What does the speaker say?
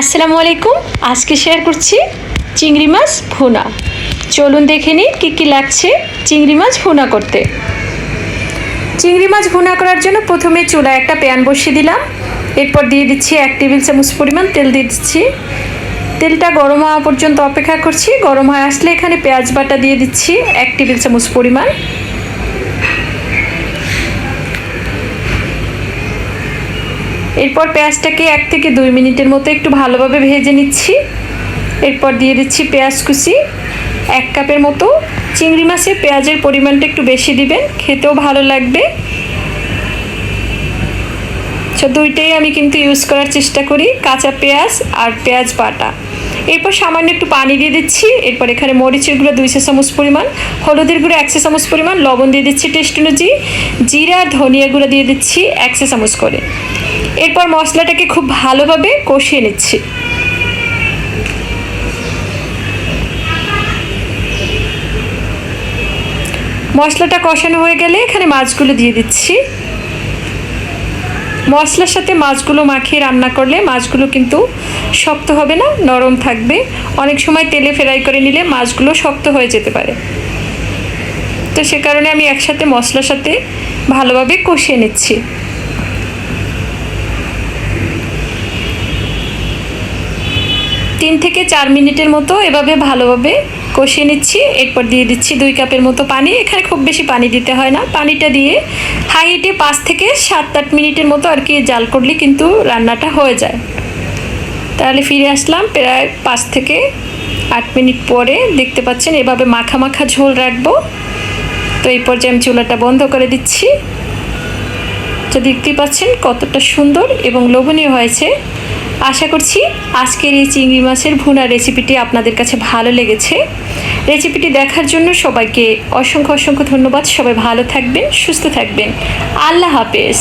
আসসালামু আলাইকুম। আজকে শেয়ার করছি চিংড়ি মাছ ভুনা। চলুন দেখে নিই কী কী লাগছে চিংড়ি মাছ ভুনা করতে। চিংড়ি মাছ ভুনা করার জন্য প্রথমে চুলায় একটা প্যান বসিয়ে দিলাম। এরপর দিয়ে দিচ্ছি এক টেবিল চামচ পরিমাণ তেল দিয়ে দিচ্ছি। তেলটা গরম হওয়া পর্যন্ত অপেক্ষা করছি। গরম হয়ে আসলে এখানে পেঁয়াজ বাটা দিয়ে দিচ্ছি এক টেবিল চামচ পরিমাণ। এরপর পেঁয়াজটাকে এক থেকে দুই মিনিটের মতো একটু ভালোভাবে ভেজে নিচ্ছি। এরপর দিয়ে দিচ্ছি পেঁয়াজ কুচি। এক কাপের মতো চিংড়ি মাছে পেঁয়াজের পরিমাণটা একটু বেশি দিবেন, খেতেও ভালো লাগবে। তো দুইটাই আমি কিন্তু ইউজ করার চেষ্টা করি, কাঁচা পেঁয়াজ আর পেঁয়াজ বাটা। এরপর সামান্য একটু পানি দিয়ে দিচ্ছি। এরপর এখানে মরিচের গুঁড়ো দুইশো চামচ পরিমাণ, হলুদের গুঁড়ো একশো চামচ পরিমাণ, লবণ দিয়ে দিচ্ছি টেস্ট অনুযায়ী। জিরা, ধনিয়া গুঁড়ো দিয়ে দিচ্ছি একশো চামচ করে। এরপর মশলাটাকে খুব ভালোভাবে কষিয়ে নিচ্ছি। মশলাটা কষানো হয়ে গেলে এখানে মাছগুলো দিয়ে দিচ্ছি। মশলার সাথে মাছগুলো মাখিয়ে রান্না করলে মাছগুলো কিন্তু শক্ত হবে না, নরম থাকবে। অনেক সময় তেলে ফ্রাই করে নিলে মাছগুলো শক্ত হয়ে যেতে পারে। তো সে কারণে আমি একসাথে মশলার সাথে ভালোভাবে কষিয়ে নিচ্ছি। তিন থেকে চার মিনিটের মতো এভাবে ভালোভাবে কষিয়ে নিচ্ছি। এরপর দিয়ে দিচ্ছি দুই কাপের মতো পানি। এখানে খুব বেশি পানি দিতে হয় না। পানিটা দিয়ে হাই হিটে পাঁচ থেকে সাত আট মিনিটের মতো আর কি জাল করলে কিন্তু রান্নাটা হয়ে যায়। তাহলে ফিরে আসলাম প্রায় পাঁচ থেকে আট মিনিট পরে। দেখতে পাচ্ছেন এভাবে মাখা মাখা ঝোল রাখব। তো এই পর্যায়ে আমি চুলাটা বন্ধ করে দিচ্ছি। তো দেখতেই পাচ্ছেন কতটা সুন্দর এবং লোভনীয় হয়েছে। আশা করছি আজকের এই চিংড়ি মাছের ভুনা রেসিপিটি আপনাদের কাছে ভালো লেগেছে। রেসিপিটি দেখার জন্য সবাইকে অসংখ্য অসংখ্য ধন্যবাদ। সবাই ভালো থাকবেন, সুস্থ থাকবেন। আল্লাহ হাফেজ।